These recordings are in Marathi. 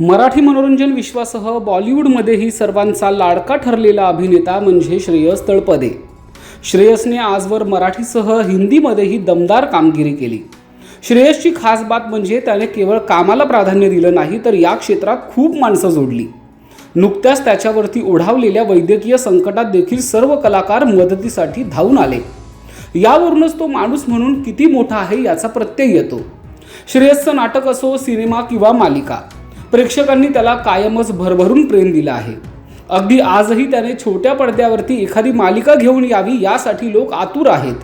मराठी मनोरंजन विश्वासह बॉलिवूडमध्येही सर्वांचा लाडका ठरलेला अभिनेता म्हणजे श्रेयस तळपदे. श्रेयसने आजवर मराठीसह हिंदीमध्येही दमदार कामगिरी केली. श्रेयसची खास बात म्हणजे त्याने केवळ कामाला प्राधान्य दिलं नाही तर या क्षेत्रात खूप माणसं जोडली. नुकत्याच त्याच्यावरती ओढावलेल्या वैद्यकीय संकटात देखील सर्व कलाकार मदतीसाठी धावून आले. यावरूनच तो माणूस म्हणून किती मोठा आहे याचा प्रत्यय येतो. श्रेयसचं नाटक असो सिनेमा किंवा मालिका प्रेक्षकांनी त्याला कायमच भरभरून प्रेम दिलं आहे. अगदी आजही त्याने छोट्या पडद्यावरती एखादी मालिका घेऊन यावी यासाठी लोक आतुर आहेत.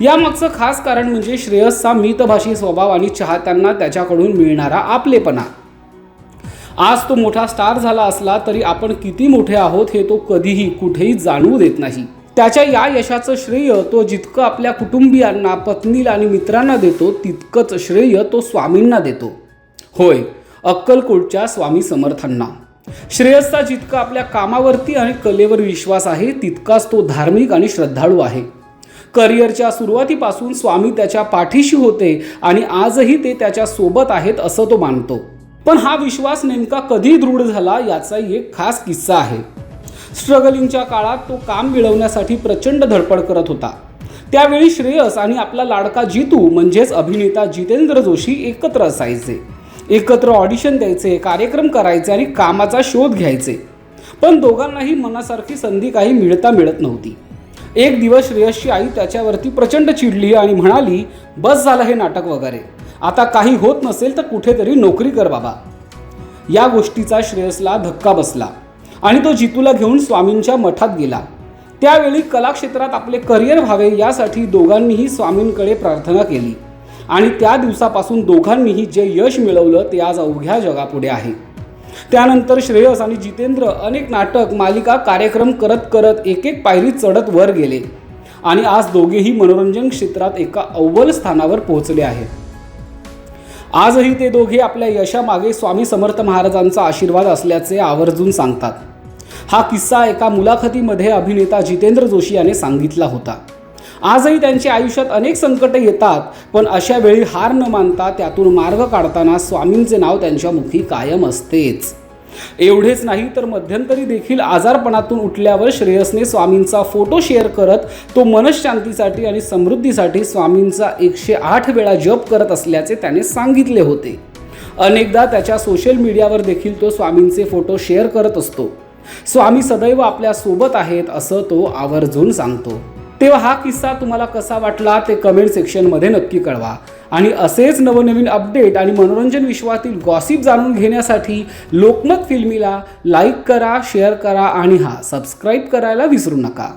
यामागचं खास कारण म्हणजे श्रेयसचा मितभाषी स्वभाव आणि चाहत्यांना त्याच्याकडून मिळणारा आपलेपणा. आज तो मोठा स्टार झाला असला तरी आपण किती मोठे आहोत हे तो कधीही कुठेही जाणवू देत नाही. त्याच्या या यशाचं श्रेय तो जितकं आपल्या कुटुंबियांना पत्नीला आणि मित्रांना देतो तितकंच श्रेय तो स्वामींना देतो. होय अक्कलकोटच्या स्वामी समर्थांना. श्रेयसचा जितका आपल्या कामावरती आणि कलेवर विश्वास आहे तितकाच तो धार्मिक आणि श्रद्धाळू आहे. करिअरच्या सुरुवातीपासून स्वामी त्याच्या पाठीशी होते आणि आजही ते त्याच्या सोबत आहेत असं तो मानतो. पण हा विश्वास नेमका कधी दृढ झाला याचा एक खास किस्सा आहे. स्ट्रगलिंगच्या काळात तो काम मिळवण्यासाठी प्रचंड धडपड करत होता. त्यावेळी श्रेयस आणि आपला लाडका जितू म्हणजेच अभिनेता जितेंद्र जोशी एकत्र असायचे. एकत्र ऑडिशन द्यायचे कार्यक्रम करायचे आणि कामाचा शोध घ्यायचे. पण दोघांनाही मनासारखी संधी काही मिळता मिळत नव्हती. एक दिवस श्रेयसची आई त्याच्यावरती प्रचंड चिडली आणि म्हणाली बस झालं हे नाटक वगैरे. आता काही होत नसेल तर कुठेतरी नोकरी कर बाबा. या गोष्टीचा श्रेयसला धक्का बसला आणि तो जितूला घेऊन स्वामींच्या मठात गेला. त्यावेळी कलाक्षेत्रात आपले करिअर व्हावे यासाठी दोघांनीही स्वामींकडे प्रार्थना केली. आणि त्या दिवसापासून दोघांनीही जे यश मिळवलं ते आज अवघ्या जगापुढे आहे. त्यानंतर श्रेयस आणि जितेंद्र अनेक नाटक मालिका कार्यक्रम करत करत एक एक पायरी चढत वर गेले. आणि आज दोघेही मनोरंजन क्षेत्रात एका अव्वल स्थानावर पोहोचले आहेत. आजही ते दोघे आपल्या यशामागे स्वामी समर्थ महाराजांचा आशीर्वाद असल्याचे आवर्जून सांगतात. हा किस्सा एका मुलाखतीमध्ये अभिनेता जितेंद्र जोशी याने सांगितला होता. आजही त्यांच्या आयुष्यात अनेक संकटे येतात पण अशा वेळी हार न मानता त्यातून मार्ग काढताना स्वामींचे नाव त्यांच्या मुखी कायम असतेच. एवढेच नाही तर मध्यंतरी देखील आजारपणातून उठल्यावर श्रेयसने स्वामींचा फोटो शेअर करत तो मनशांतीसाठी आणि समृद्धीसाठी स्वामींचा एकशे आठ वेळा जप करत असल्याचे त्याने सांगितले होते. अनेकदा त्याच्या सोशल मीडियावर देखील तो स्वामींचे फोटो शेअर करत असतो. स्वामी सदैव आपल्यासोबत आहेत असं तो आवर्जून सांगतो. तेव्हा हा किस्सा तुम्हाला कसा वाटला ते कमेंट सेक्शनमध्ये नक्की कळवा. आणि असेच नवनवीन अपडेट आणि मनोरंजन विश्वातील गॉसिप जाणून घेण्यासाठी लोकमत फिल्मीला लाईक करा शेअर करा आणि हा सबस्क्राईब करायला विसरू नका.